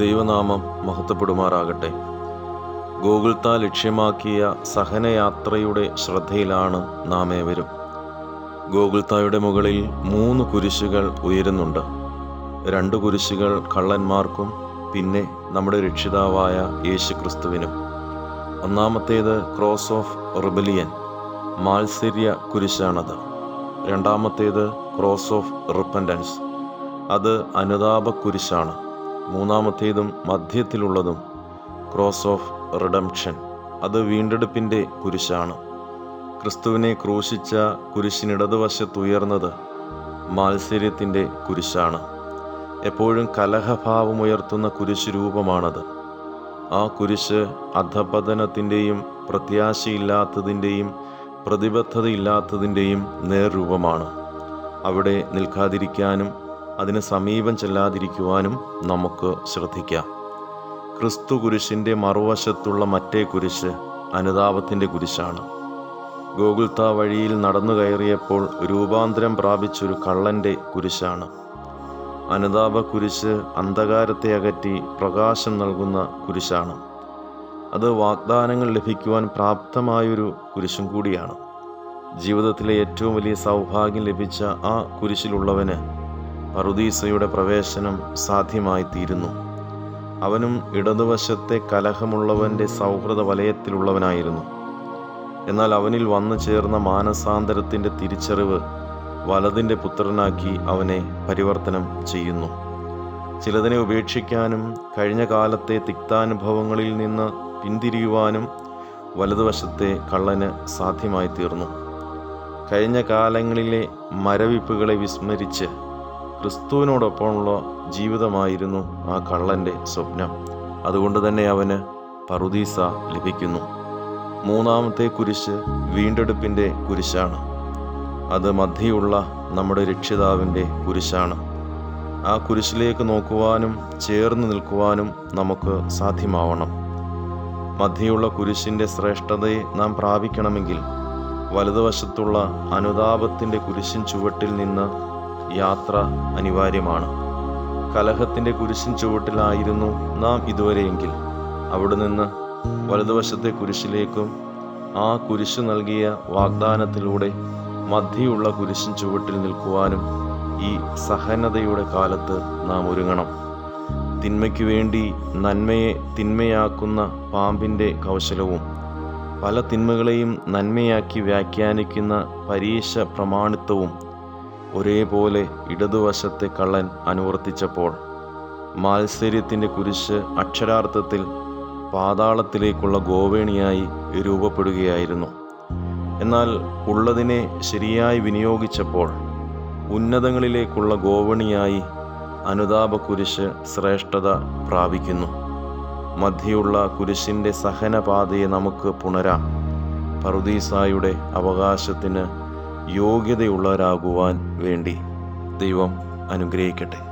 ദൈവനാമം മഹത്വപ്പെടുമാറാകട്ടെ. ഗോകുൽത്ത ലക്ഷ്യമാക്കിയ സഹനയാത്രയുടെ ശ്രദ്ധയിലാണ് നാം ഏവരും ഗോകുൽത്തായുടെ മുകളിൽ മൂന്ന് കുരിശുകൾ ഉയരുന്നുണ്ട്. രണ്ട് കുരിശുകൾ കള്ളന്മാർക്കും പിന്നെ നമ്മുടെ രക്ഷിതാവായ യേശു ഒന്നാമത്തേത് ക്രോസ് ഓഫ് റിബലിയൻ മാത്സര്യ കുരിശാണത്. രണ്ടാമത്തേത് ക്രോസ് ഓഫ് റിപ്പൻഡൻസ് അത് അനുതാപ കുരിശാണ് മൂന്നാമത്തേതും മധ്യത്തിലുള്ളതും ക്രോസ് ഓഫ് റിഡംഷൻ അത് വീണ്ടെടുപ്പിന്റെ കുരിശാണ്. ക്രിസ്തുവിനെ ക്രൂശിച്ച കുരിശിനിടതുവശത്തുയർന്നത് മാത്സര്യത്തിന്റെ കുരിശാണ്. എപ്പോഴും കലഹഭാവമുയർത്തുന്ന കുരിശ് രൂപമാണത് ആ കുരിശ് അധപതനത്തിന്റെയും പ്രത്യാശയില്ലാത്തതിന്റെയും പ്രതിബദ്ധതയില്ലാത്തതിന്റെയും നേർരൂപമാണ്. അവിടെ നിൽക്കാതിരിക്കാനും അതിന് സമീപം ചെല്ലാതിരിക്കുവാനും നമുക്ക് ശ്രദ്ധിക്കാം. ക്രിസ്തു കുരിശിന്റെ മറുവശത്തുള്ള മറ്റേ കുരിശ് അനുതാപത്തിന്റെ കുരിശാണ്. ഗോകുൽത്ത വഴിയിൽ നടന്നു കയറിയപ്പോൾ രൂപാന്തരം പ്രാപിച്ചൊരു കള്ളന്റെ കുരിശാണ്. അനുതാപ കുരിശ് അന്ധകാരത്തെ അകറ്റി പ്രകാശം നൽകുന്ന കുരിശാണ്. അത് വാഗ്ദാനങ്ങൾ ലഭിക്കുവാൻ പ്രാപ്തമായൊരു കുരിശും കൂടിയാണ്. ജീവിതത്തിലെ ഏറ്റവും വലിയ സൗഭാഗ്യം ലഭിച്ച ആ കുരിശിലുള്ളവന് പറുദീസയുടെ പ്രവേശനം സാധ്യമായി തീരുന്നു അവനും ഇടതുവശത്തെ കലഹമുള്ളവന്റെ സൗഹൃദ വലയത്തിലുള്ളവനായിരുന്നു എന്നാൽ അവനിൽ വന്നു ചേർന്ന മാനസാന്തരത്തിന്റെ തിരിച്ചറിവ് വലതിന്റെ പുത്രനാക്കി അവനെ പരിവർത്തനം ചെയ്യുന്നു. ചിലതിനെ ഉപേക്ഷിക്കാനും കഴിഞ്ഞ കാലത്തെ തിക്താനുഭവങ്ങളിൽ നിന്ന് പിന്തിരിയുവാനും വലതുവശത്തെ കള്ളന് സാധ്യമായി തീർന്നു കഴിഞ്ഞ കാലങ്ങളിലെ മരവിപ്പുകളെ വിസ്മരിച്ച് ക്രിസ്തുവിനോടൊപ്പമുള്ള ജീവിതമായിരുന്നു ആ കള്ളന്റെ സ്വപ്നം. അതുകൊണ്ട് തന്നെ അവന് പറുദീസ ലഭിക്കുന്നു. മൂന്നാമത്തെ കുരിശ് വീണ്ടെടുപ്പിന്റെ കുരിശാണ്. അത് മധ്യയുള്ള നമ്മുടെ രക്ഷിതാവിന്റെ കുരിശാണ്. ആ കുരിശിലേക്ക് നോക്കുവാനും ചേർന്ന് നിൽക്കുവാനും നമുക്ക് സാധ്യമാവണം. മധ്യയുള്ള കുരിശിന്റെ ശ്രേഷ്ഠതയെ നാം പ്രാപിക്കണമെങ്കിൽ വലതുവശത്തുള്ള അനുതാപത്തിന്റെ കുരിശിൻ ചുവട്ടിൽ നിന്ന് യാത്ര അനിവാര്യമാണ്. കലഹത്തിന്റെ കുരിശിൻ ചുവട്ടിലായിരുന്നു നാം ഇതുവരെയെങ്കിൽ. അവിടെ നിന്ന് വലതുവശത്തെ കുരിശിലേക്കും ആ കുരിശ് നൽകിയ വാഗ്ദാനത്തിലൂടെ മധ്യയുള്ള കുരിശിൻ ചുവട്ടിൽ നിൽക്കുവാനും ഈ സഹനതയുടെ കാലത്ത് നാം ഒരുങ്ങണം. തിന്മയ്ക്ക് വേണ്ടി നന്മയെ തിന്മയാക്കുന്ന പാമ്പിന്റെ കൗശലവും പല തിന്മകളെയും നന്മയാക്കി വ്യാഖ്യാനിക്കുന്ന പരീക്ഷ പ്രമാണിത്വവും ഒരേപോലെ ഇടതുവശത്തെ കള്ളൻ അനുവർത്തിച്ചപ്പോൾ മാത്സര്യത്തിന്റെ കുരിശ് അക്ഷരാർത്ഥത്തിൽ പാതാളത്തിലേക്കുള്ള ഗോവേണിയായി രൂപപ്പെടുകയായിരുന്നു. എന്നാൽ ഉള്ളതിനെ ശരിയായി വിനിയോഗിച്ചപ്പോൾ ഉന്നതങ്ങളിലേക്കുള്ള ഗോവണിയായി അനുതാപ കുരിശ് ശ്രേഷ്ഠത പ്രാപിക്കുന്നു. മധ്യയുള്ള കുരിശിന്റെ സഹനപാതയെ നമുക്ക് പുണരാം. പറുദീസായുടെ അവകാശത്തിന് യോഗ്യതയുള്ളവരാകുവാൻ വേണ്ടി ദൈവം അനുഗ്രഹിക്കട്ടെ.